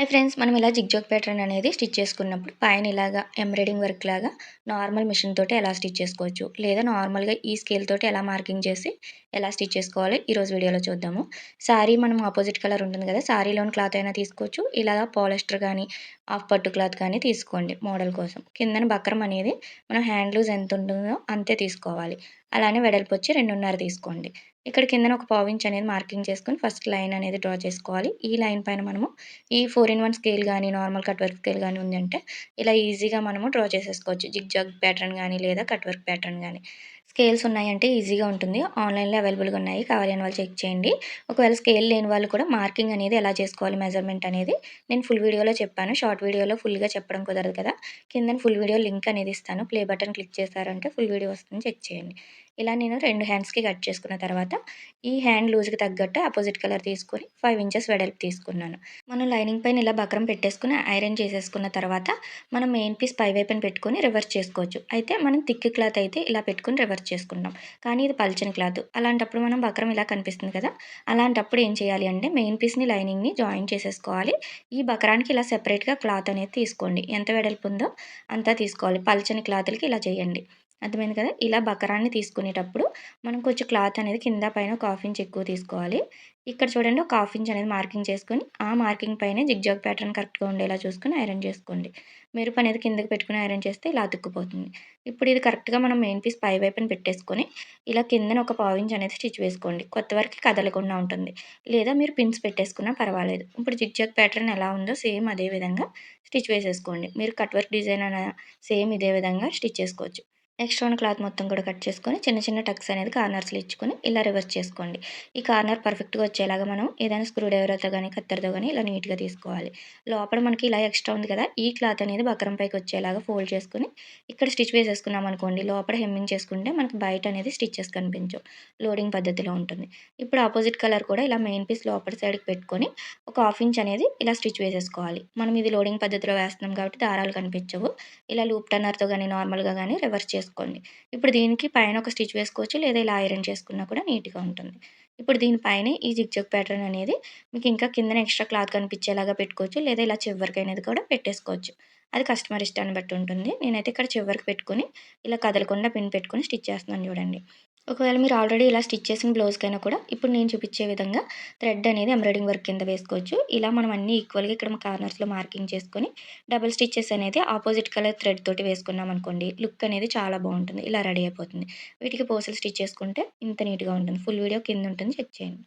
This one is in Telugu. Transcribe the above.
హై ఫ్రెండ్స్ మనం ఇలా జిగ్జాగ్ ప్యాటర్న్ అనేది స్టిచ్ చేసుకున్నప్పుడు పైన ఇలాగా ఎంబ్రాయిడింగ్ వర్క్ లాగా నార్మల్ మిషన్ తోటి ఎలా స్టిచ్ చేసుకోవచ్చు? లేదా నార్మల్గా ఈ స్కేల్ తోటి ఎలా మార్కింగ్ చేసి ఎలా స్టిచ్ చేసుకోవాలి? ఈరోజు వీడియోలో చూద్దాము. శారీ మనం ఆపోజిట్ కలర్ ఉంటుంది కదా శారీలోని క్లాత్ అయినా తీసుకోవచ్చు. ఇలా పాలిస్టర్ కానీ ఆఫ్ పట్టు క్లాత్ కానీ తీసుకోండి మోడల్ కోసం. కిందన బక్రం అనేది మనం హ్యాండ్ లూజ్ ఎంత ఉంటుందో అంతే తీసుకోవాలి. అలానే వెడల్పు వచ్చి రెండున్నర తీసుకోండి. ఇక్కడ కిందన ఒక పావించ్ అనేది మార్కింగ్ చేసుకొని ఫస్ట్ లైన్ అనేది డ్రా చేసుకోవాలి. ఈ లైన్ పైన మనము ఈ ఫోర్ ఇన్ వన్ స్కేల్ కానీ నార్మల్ కట్ వర్క్ స్కేల్ కానీ ఉందంటే ఇలా ఈజీగా మనము డ్రా చేసేసుకోవచ్చు. జిగ్ జగ్ ప్యాటర్న్ కానీ లేదా కట్ వర్క్ ప్యాటర్న్ కానీ స్కేల్స్ ఉన్నాయంటే ఈజీగా ఉంటుంది. ఆన్లైన్లో అవైలబుల్గా ఉన్నాయి. కావాలి అని వాళ్ళు చెక్ చేయండి. ఒకవేళ స్కేల్ లేని వాళ్ళు కూడా మార్కింగ్ అనేది ఎలా చేసుకోవాలి మెజర్మెంట్ అనేది నేను ఫుల్ వీడియోలో చెప్పాను. షార్ట్ వీడియోలో ఫుల్గా చెప్పడం కుదరదు కదా. కింద ఫుల్ వీడియో లింక్ అనేది ఇస్తాను. ప్లే బటన్ క్లిక్ చేశారంటే ఫుల్ వీడియో వస్తుంది చెక్ చేయండి. ఇలా నేను రెండు హ్యాండ్స్కి కట్ చేసుకున్న తర్వాత ఈ హ్యాండ్ లూజ్కి తగ్గట్టు అపోజిట్ కలర్ తీసుకొని ఫైవ్ ఇంచెస్ వెడల్పు తీసుకున్నాను. మనం లైనింగ్ పైన ఇలా బక్రం పెట్టేసుకుని ఐరన్ చేసేసుకున్న తర్వాత మనం మెయిన్ పీస్ పై వైపున పెట్టుకొని రివర్స్ చేసుకోవచ్చు. అయితే మనం థిక్ క్లాత్ అయితే ఇలా పెట్టుకుని రివర్స్ చేసుకుంటాం. కానీ ఇది పల్చని క్లాత్ అలాంటప్పుడు మనం బక్రం ఇలా కనిపిస్తుంది కదా? అలాంటప్పుడు ఏం చేయాలి అంటే మెయిన్ పీస్ని లైనింగ్ని జాయిన్ చేసేసుకోవాలి. ఈ బక్రానికి ఇలా సెపరేట్గా క్లాత్ అనేది తీసుకోండి. ఎంత వెడల్పు ఉందో అంతా తీసుకోవాలి. పల్చని క్లాత్లకి ఇలా చేయండి. అర్థమైంది కదా? ఇలా బకరాన్ని తీసుకునేటప్పుడు మనం కొంచెం క్లాత్ అనేది కింద పైన ఒక హాఫ్ ఇంచ్ ఎక్కువ తీసుకోవాలి. ఇక్కడ చూడండి ఒక హాఫ్ ఇంచ్ అనేది మార్కింగ్ చేసుకొని ఆ మార్కింగ్ పైన జిగ్జాగ్ ప్యాటర్న్ కరెక్ట్గా ఉండేలా చూసుకొని ఐరన్ చేసుకోండి. మెరుపు అనేది కిందకి పెట్టుకుని ఐరన్ చేస్తే ఇలా అతుక్కుపోతుంది. ఇప్పుడు ఇది కరెక్ట్గా మనం మెయిన్ పీస్ పై వైపున పెట్టేసుకొని ఇలా కిందన ఒక పావు ఇంచ్ అనేది స్టిచ్ వేసుకోండి. కొత్త వరకు కదలకుండా ఉంటుంది. లేదా మీరు పిన్స్ పెట్టేసుకున్నా పర్వాలేదు. ఇప్పుడు జిగ్జాగ్ ప్యాటర్న్ ఎలా ఉందో సేమ్ అదే విధంగా స్టిచ్ వేసేసుకోండి. మీరు కట్ వర్క్ డిజైన్ అనే సేమ్ ఇదే విధంగా స్టిచ్ చేసుకోవచ్చు. నెక్స్ట్ వన్ క్లాత్ మొత్తం కూడా కట్ చేసుకొని చిన్న చిన్న టక్స్ అనేది కార్నర్స్లో ఇచ్చుకొని ఇలా రివర్స్ చేసుకోండి. ఈ కార్నర్ పర్ఫెక్ట్గా వచ్చేలాగా మనం ఏదైనా స్క్రూ డ్రైవర్తో కానీ కత్తెరతో కానీ ఇలా నీట్గా తీసుకోవాలి. లోపల మనకి ఇలా ఎక్స్ట్రా ఉంది కదా ఈ క్లాత్ అనేది బక్రం పైకి వచ్చేలాగా ఫోల్డ్ చేసుకుని ఇక్కడ స్టిచ్ వేసేసుకున్నాం అనుకోండి లోపల హెమ్మింగ్ చేసుకుంటే మనకి బయట అనేది స్టిచ్చెస్ కనిపించవు. లోడింగ్ పద్ధతిలో ఉంటుంది. ఇప్పుడు ఆపోజిట్ కలర్ కూడా ఇలా మెయిన్ పీస్ లోపల సైడ్కి పెట్టుకొని ఒక హాఫ్ ఇంచ్ అనేది ఇలా స్టిచ్ వేసేసుకోవాలి. మనం ఇది లోడింగ్ పద్ధతిలో వేస్తున్నాం కాబట్టి దారాలు కనిపించవు. ఇలా లూప్ టన్నర్తో కానీ నార్మల్గా కానీ రివర్స్ చేసుకోవాలి చేసుకోండి ఇప్పుడు దీనికి పైన ఒక స్టిచ్ వేసుకోవచ్చు లేదా ఇలా ఐరన్ చేసుకున్నా కూడా నీట్గా ఉంటుంది. ఇప్పుడు దీనిపైన ఈ జిగ్జగ్ ప్యాటర్న్ అనేది మీకు ఇంకా కిందన ఎక్స్ట్రా క్లాత్ కనిపించేలాగా పెట్టుకోవచ్చు లేదా ఇలా చివరికి అనేది కూడా పెట్టేసుకోవచ్చు. అది కస్టమర్ ఇష్టాన్ని బట్టి ఉంటుంది. నేనైతే ఇక్కడ చివరికి పెట్టుకుని ఇలా కదలకుండా పిన్ పెట్టుకుని స్టిచ్ చేస్తున్నాను చూడండి. ఒకవేళ మీరు ఆల్రెడీ ఇలా స్టిచ్ చేసిన బ్లౌజ్కైనా కూడా ఇప్పుడు నేను చూపించే విధంగా థ్రెడ్ అనేది ఎంబ్రాయిడింగ్ వర్క్ కింద వేసుకోవచ్చు. ఇలా మనం అన్ని ఈక్వల్గా ఇక్కడ కార్నర్స్లో మార్కింగ్ చేసుకొని డబుల్ స్టిచ్చెస్ అనేది ఆపోజిట్ కలర్ థ్రెడ్ తోటి వేసుకున్నాం అనుకోండి లుక్ అనేది చాలా బాగుంటుంది. ఇలా రెడీ అయిపోతుంది. వీటికి పోసలు స్టిచ్ చేసుకుంటే ఇంత నీట్గా ఉంటుంది. ఫుల్ వీడియో కింద ఉంటుంది. చెక్ చేయండి.